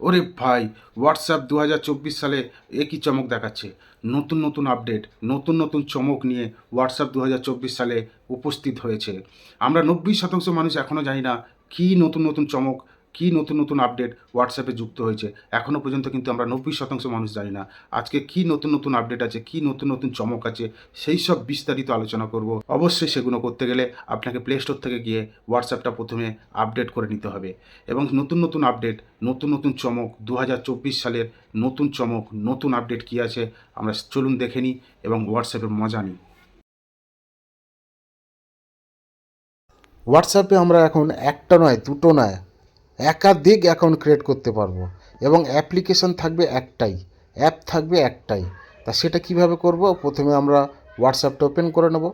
ওরে ভাই হোয়াটসঅ্যাপ দু হাজার চব্বিশ সালে একই চমক দেখাচ্ছে। নতুন নতুন আপডেট নতুন নতুন চমক নিয়ে হোয়াটসঅ্যাপ দুহাজার চব্বিশ সালে উপস্থিত হয়েছে। আমরা নব্বই শতাংশ মানুষ এখনও জানি না কী নতুন নতুন চমক কী নতুন নতুন আপডেট হোয়াটসঅ্যাপে যুক্ত হয়েছে? এখনও পর্যন্ত কিন্তু আমরা নব্বই শতাংশ মানুষ জানি না। আজকে কী নতুন নতুন আপডেট আছে, কী নতুন নতুন চমক আছে, সেই সব বিস্তারিত আলোচনা করব। অবশ্যই সেগুলো করতে গেলে আপনাকে প্লে স্টোর থেকে গিয়ে হোয়াটসঅ্যাপটা প্রথমে আপডেট করে নিতে হবে। এবং নতুন নতুন আপডেট নতুন নতুন চমক দু হাজার চব্বিশ সালের নতুন চমক, নতুন আপডেট কী আছে, আমরা চলুন দেখে নিই এবং হোয়াটসঅ্যাপের মজা নিই। হোয়াটসঅ্যাপে আমরা এখন একটা নয়, দুটো নয় একাধিক অ্যাকাউন্ট ক্রিয়েট করতে পারব এবং অ্যাপ্লিকেশন থাকবে একটাই অ্যাপ থাকবে একটাই। তা সেটা কীভাবে করব? প্রথমে আমরা হোয়াটসঅ্যাপটা ওপেন করে নেব।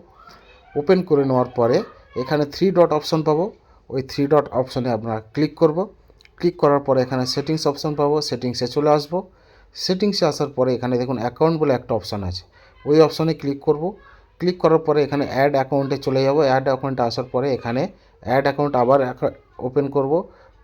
ওপেন করে নেওয়ার পরে এখানে থ্রি ডট অপশন পাবো। ওই থ্রি ডট অপশনে আমরা ক্লিক করব। ক্লিক করার পরে এখানে সেটিংস অপশন পাবো সেটিংসে চলে আসব। সেটিংসে আসার পরে এখানে দেখুন অ্যাকাউন্ট বলে একটা অপশান আছে। ওই অপশনে ক্লিক করব। ক্লিক করার পরে এখানে অ্যাড অ্যাকাউন্টে চলে যাব। অ্যাড অ্যাকাউন্টে আসার পরে এখানে অ্যাড অ্যাকাউন্ট আবার ওপেন করব।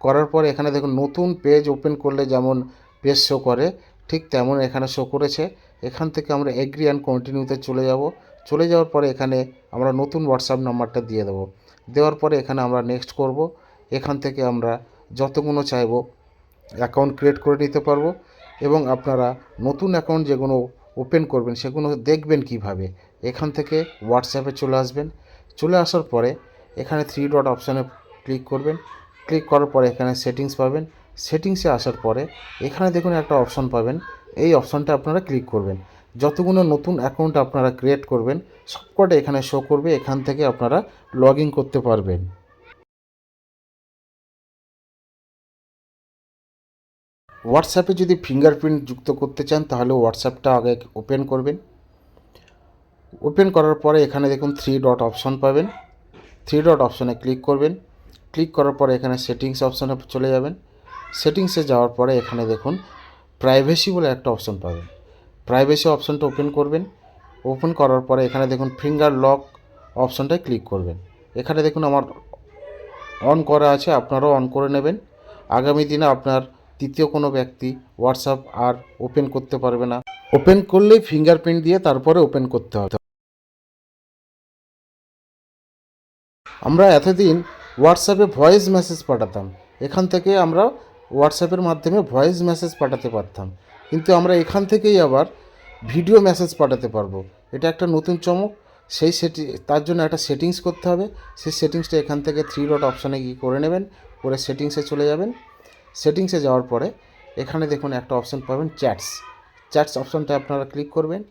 করার পরে এখানে দেখুন নতুন পেজ ওপেন করলে যেমন পেজ শো করে, ঠিক তেমন এখানে শো করেছে। এখান থেকে আমরা এগ্রি অ্যান্ড কন্টিনিউতে চলে যাব। চলে যাওয়ার পরে এখানে আমরা নতুন হোয়াটসঅ্যাপ নাম্বারটা দিয়ে দেবো। দেওয়ার পরে এখানে আমরা নেক্সট করব। এখান থেকে আমরা যতগুলো চাইব অ্যাকাউন্ট ক্রিয়েট করে নিতে পারব এবং আপনারা নতুন অ্যাকাউন্ট যেগুলো ওপেন করবেন সেগুলো দেখবেন কীভাবে। এখান থেকে হোয়াটসঅ্যাপে চলে আসবেন। চলে আসার পরে এখানে থ্রি ডট অপশানে ক্লিক করবেন। ক্লিক করার পরে এখানে সেটিংস পাবেন। সেটিংসে আসার পরে এখানে দেখুন একটা অপশন পাবেন। এই অপশনটা আপনারা ক্লিক করবেন। যতগুলো নতুন অ্যাকাউন্ট আপনারা ক্রিয়েট করবেন, সবকটা এখানে শো করবে। এখান থেকে আপনারা লগ করতে পারবেন। হোয়াটসঅ্যাপে যদি ফিঙ্গারপ্রিন্ট যুক্ত করতে চান, তাহলে হোয়াটসঅ্যাপটা আগে ওপেন করবেন। ওপেন করার পরে এখানে দেখুন থ্রি ডট অপশন পাবেন। থ্রি ডট অপশনে ক্লিক করবেন। ক্লিক করার পরে এখানে সেটিংস অপশনে চলে যাবেন। সেটিংসে যাওয়ার পরে এখানে দেখুন প্রাইভেসি বলে একটা অপশন পাবেন। প্রাইভেসি অপশনটা ওপেন করবেন। ওপেন করার পরে এখানে দেখুন ফিঙ্গার লক অপশনটায় ক্লিক করবেন। এখানে দেখুন আমার অন করা আছে, আপনারাও অন করে নেবেন। আগামী দিনে আপনার তৃতীয় কোনো ব্যক্তি হোয়াটসঅ্যাপ আর ওপেন করতে পারবে না। ওপেন করলেই ফিঙ্গারপ্রিন্ট দিয়ে তারপরে ওপেন করতে হবে। আমরা এতদিন হোয়াটসঅ্যাপে ভয়েস মেসেজ পাঠাতাম। এখান থেকে আমরা হোয়াটসঅ্যাপের মাধ্যমে ভয়েস মেসেজ পাঠাতে পারতাম। কিন্তু আমরা এখান থেকেই আবার ভিডিও মেসেজ পাঠাতে পারব। এটা একটা নতুন চমক। সেই সেটি, তার জন্য একটা সেটিংস করতে হবে। সেই সেটিংসটা এখান থেকে থ্রি ডট অপশানে গিয়ে করে নেবেন। করে সেটিংসে চলে যাবেন। সেটিংসে যাওয়ার পরে এখানে দেখুন একটা অপশান পাবেন চ্যাটস চ্যাটস অপশানটা আপনারা ক্লিক করবেন।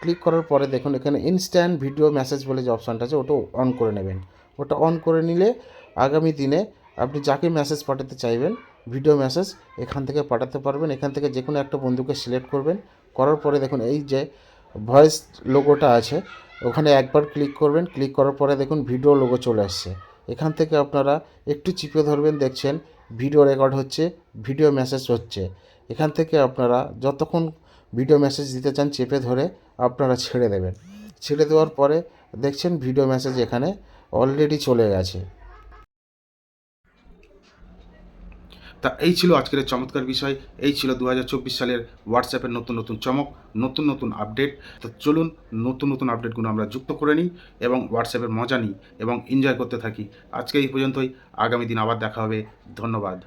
ক্লিক করার পরে দেখুন এখানে ইনস্ট্যান্ট ভিডিও মেসেজ বলে যে অপশানটা আছে, ওটা অন করে নেবেন। ওটা অন করে নিলে আগামী দিনে আপনি যাকে মেসেজ পাঠাতে চাইবেন ভিডিও মেসেজ এখান থেকে পাঠাতে পারবেন। এখান থেকে যে কোনো একটা বন্ধুকে সিলেক্ট করবেন। করার পরে দেখুন এই যে ভয়েস লোগোটা আছে, ওখানে একবার ক্লিক করবেন। ক্লিক করার পরে দেখুন ভিডিও লোগো চলে আসছে। এখান থেকে আপনারা একটু চিপে ধরবেন, দেখছেন ভিডিও রেকর্ড হচ্ছে ভিডিও মেসেজ হচ্ছে। এখান থেকে আপনারা যতক্ষণ ভিডিও মেসেজ দিতে চান, চেপে ধরে আপনারা ছেড়ে দেবেন। ছেড়ে দেওয়ার পরে দেখছেন ভিডিও মেসেজ এখানে অলরেডি চলে গেছে। তা এই ছিল আজকের চমৎকার বিষয়। এই ছিল দু হাজার চব্বিশ সালের হোয়াটসঅ্যাপের নতুন নতুন চমক, নতুন নতুন আপডেট তো চলুন নতুন নতুন আপডেটগুলো আমরা যুক্ত করে নিই এবং হোয়াটসঅ্যাপের মজা নিই এবং এনজয় করতে থাকি। আজকে এই পর্যন্তই। আগামী দিন আবার দেখা হবে। ধন্যবাদ।